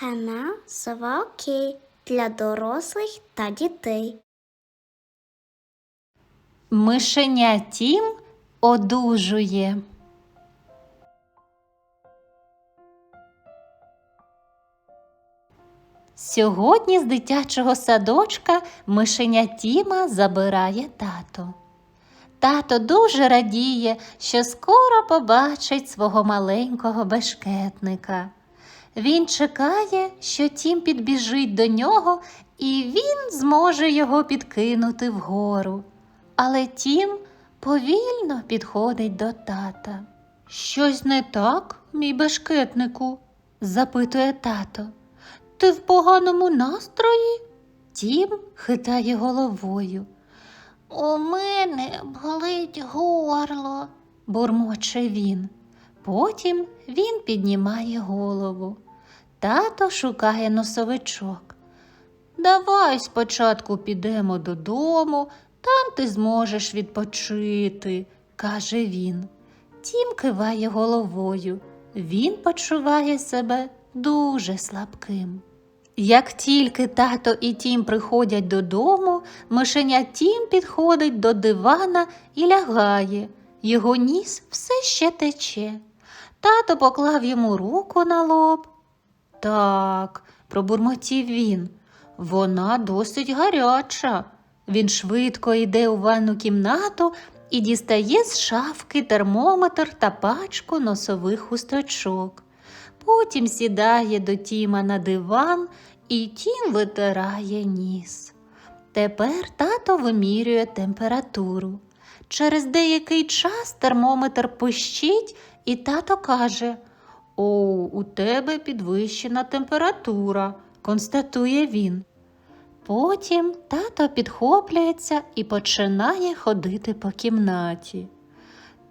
Канал Сова для дорослих та дітей. Мишеня Тім одужує. Сьогодні з дитячого садочка мишеня Тіма забирає тато. Тато дуже радіє, що скоро побачить свого маленького бешкетника. Він чекає, що Тім підбіжить до нього і він зможе його підкинути вгору. Але Тім повільно підходить до тата. Щось не так, мій бешкетнику? запитує тато. Ти в поганому настрої? Тім хитає головою. У мене болить горло, бурмоче він. Потім він піднімає голову. Тато шукає носовичок. Давай спочатку підемо додому, там ти зможеш відпочити, каже він. Тім киває головою. Він почуває себе дуже слабким. Як тільки тато і Тім приходять додому, мишеня Тім підходить до дивана і лягає. Його ніс все ще тече. Тато поклав йому руку на лоб. Так, пробурмотів він. Вона досить гаряча. Він швидко йде у ванну кімнату і дістає з шафки термометр та пачку носових хусточок. Потім сідає до Тіма на диван і Тім витирає ніс. Тепер тато вимірює температуру. Через деякий час термометр пищить, і тато каже: О, у тебе підвищена температура, констатує він. Потім тато підхоплюється і починає ходити по кімнаті.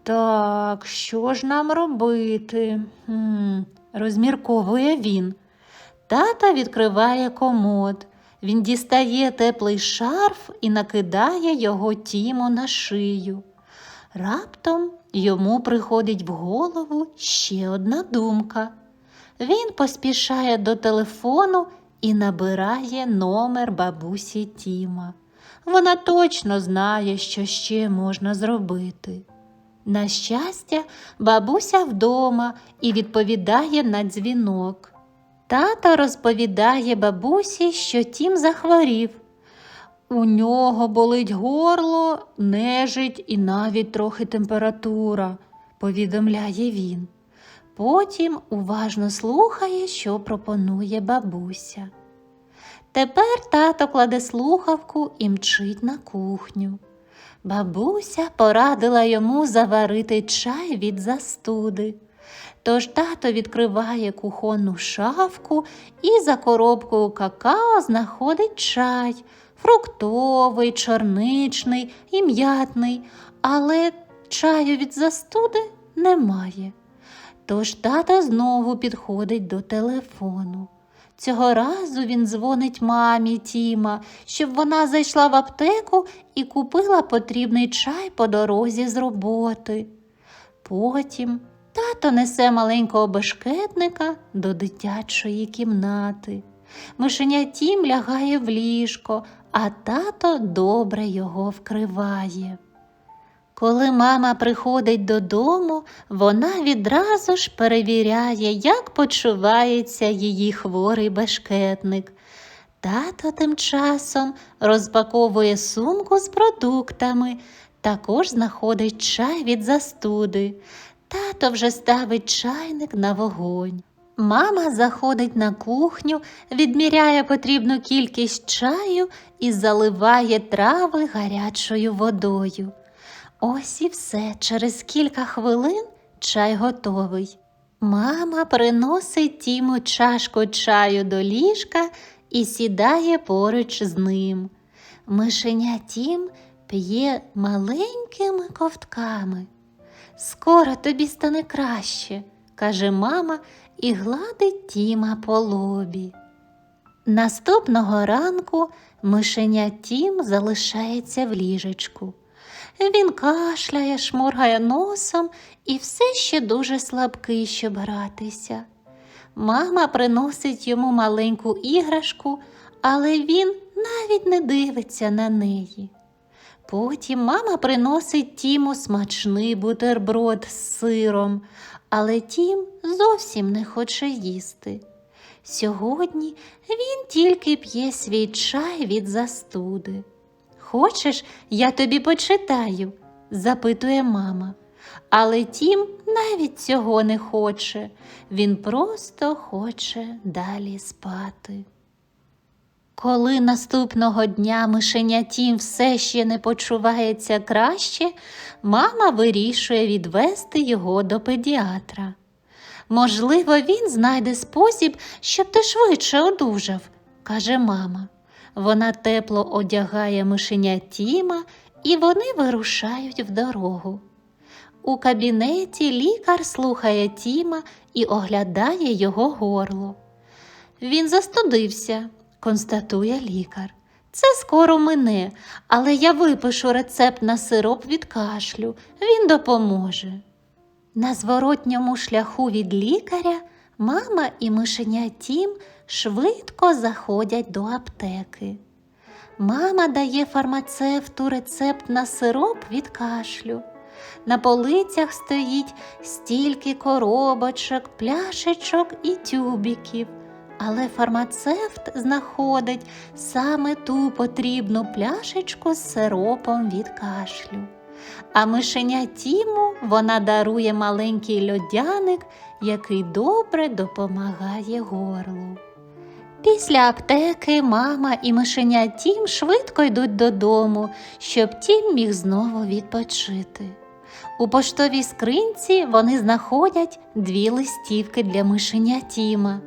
Так, що ж нам робити? Хм, розмірковує він. Тата відкриває комод. Він дістає теплий шарф і накидає його тіму на шию. Раптом йому приходить в голову ще одна думка. Він поспішає до телефону і набирає номер бабусі Тіма. Вона точно знає, що ще можна зробити. На щастя, бабуся вдома і відповідає на дзвінок. Тато розповідає бабусі, що Тім захворів. У нього болить горло, нежить і навіть трохи температура, повідомляє він. Потім уважно слухає, що пропонує бабуся. Тепер тато кладе слухавку і мчить на кухню. Бабуся порадила йому заварити чай від застуди. Тож тато відкриває кухонну шафку і за коробкою какао знаходить чай фруктовий, чорничний і м'ятний, але чаю від застуди немає. Тож тато знову підходить до телефону. Цього разу він дзвонить мамі Тіма, щоб вона зайшла в аптеку і купила потрібний чай по дорозі з роботи. Потім тато несе маленького бешкетника до дитячої кімнати. Мишеня Тім лягає в ліжко, а тато добре його вкриває. Коли мама приходить додому, вона відразу ж перевіряє, як почувається її хворий бешкетник. Тато тим часом розпаковує сумку з продуктами, також знаходить чай від застуди. Тато вже ставить чайник на вогонь. Мама заходить на кухню, відміряє потрібну кількість чаю і заливає трави гарячою водою. Ось і все, через кілька хвилин чай готовий. Мама приносить Тіму чашку чаю до ліжка і сідає поруч з ним. Мишеня Тім п'є маленькими ковтками. Скоро тобі стане краще, каже мама і гладить Тіма по лобі. Наступного ранку мишеня Тім залишається в ліжечку. Він кашляє, шморгає носом і все ще дуже слабкий, щоб гратися. Мама приносить йому маленьку іграшку, але він навіть не дивиться на неї. Потім мама приносить Тіму смачний бутерброд з сиром, але Тім зовсім не хоче їсти. Сьогодні він тільки п'є свій чай від застуди. Хочеш, я тобі почитаю? запитує мама. Але Тім навіть цього не хоче. Він просто хоче далі спати. Коли наступного дня мишеня Тім все ще не почувається краще, мама вирішує відвести його до педіатра. Можливо, він знайде спосіб, щоб ти швидше одужав, каже мама. Вона тепло одягає мишеня Тіма, і вони вирушають в дорогу. У кабінеті лікар слухає Тіма і оглядає його горло. Він застудився, констатує лікар. Це скоро мине, але я випишу рецепт на сироп від кашлю. Він допоможе. На зворотньому шляху від лікаря мама і мишеня Тім швидко заходять до аптеки. Мама дає фармацевту рецепт на сироп від кашлю. На полицях стоїть стільки коробочок, пляшечок і тюбіків, але фармацевт знаходить саме ту потрібну пляшечку з сиропом від кашлю. А мишеня Тіму вона дарує маленький льодяник, який добре допомагає горлу. Після аптеки мама і мишеня Тім швидко йдуть додому, щоб Тім міг знову відпочити. У поштовій скринці вони знаходять дві листівки для мишеня Тіма.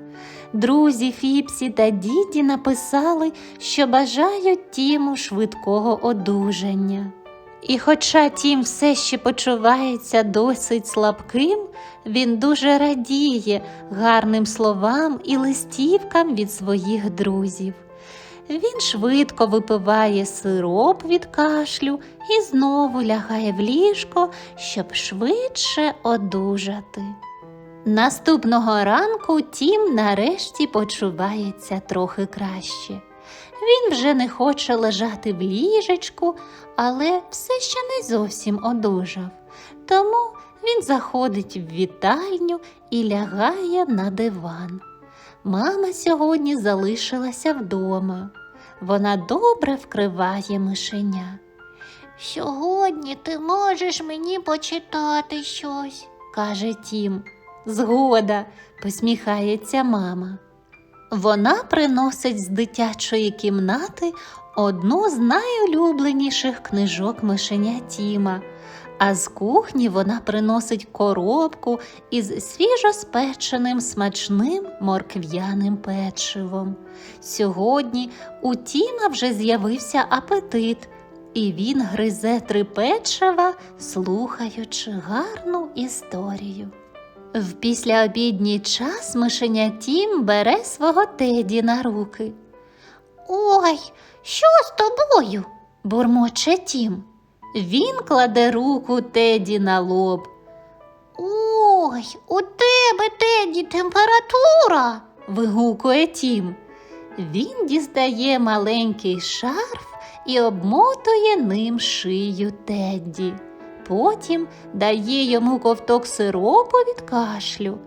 Друзі Фіпсі та Діді написали, що бажають Тіму швидкого одужання. І хоча Тім все ще почувається досить слабким, він дуже радіє гарним словам і листівкам від своїх друзів. Він швидко випиває сироп від кашлю і знову лягає в ліжко, щоб швидше одужати. Наступного ранку Тім нарешті почувається трохи краще. Він вже не хоче лежати в ліжечку, але все ще не зовсім одужав. Тому він заходить в вітальню і лягає на диван. Мама сьогодні залишилася вдома. Вона добре вкриває мишеня. Сьогодні ти можеш мені почитати щось, каже Тім. Згода, посміхається мама. Вона приносить з дитячої кімнати одну з найулюбленіших книжок мишеня Тіма, а з кухні вона приносить коробку із свіжоспеченим смачним моркв'яним печивом. Сьогодні у Тіма вже з'явився апетит, і він гризе три печива, слухаючи гарну історію. В післяобідній час мишеня Тім бере свого теді на руки. Ой, що з тобою? бурмоче Тім. Він кладе руку теді на лоб. Ой, у тебе теді температура. вигукує Тім. Він дістає маленький шарф і обмотує ним шию Тедді. Потім дає йому ковток сиропу від кашлю.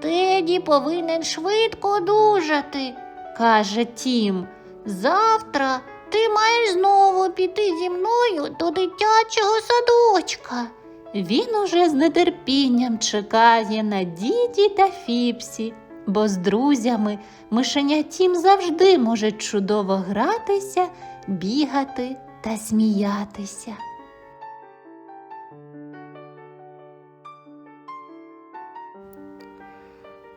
Теді повинен швидко одужати, каже Тім. Завтра ти маєш знову піти зі мною до дитячого садочка. Він уже з нетерпінням чекає на діді та Фіпсі, бо з друзями мишеня Тім завжди може чудово гратися, бігати та сміятися.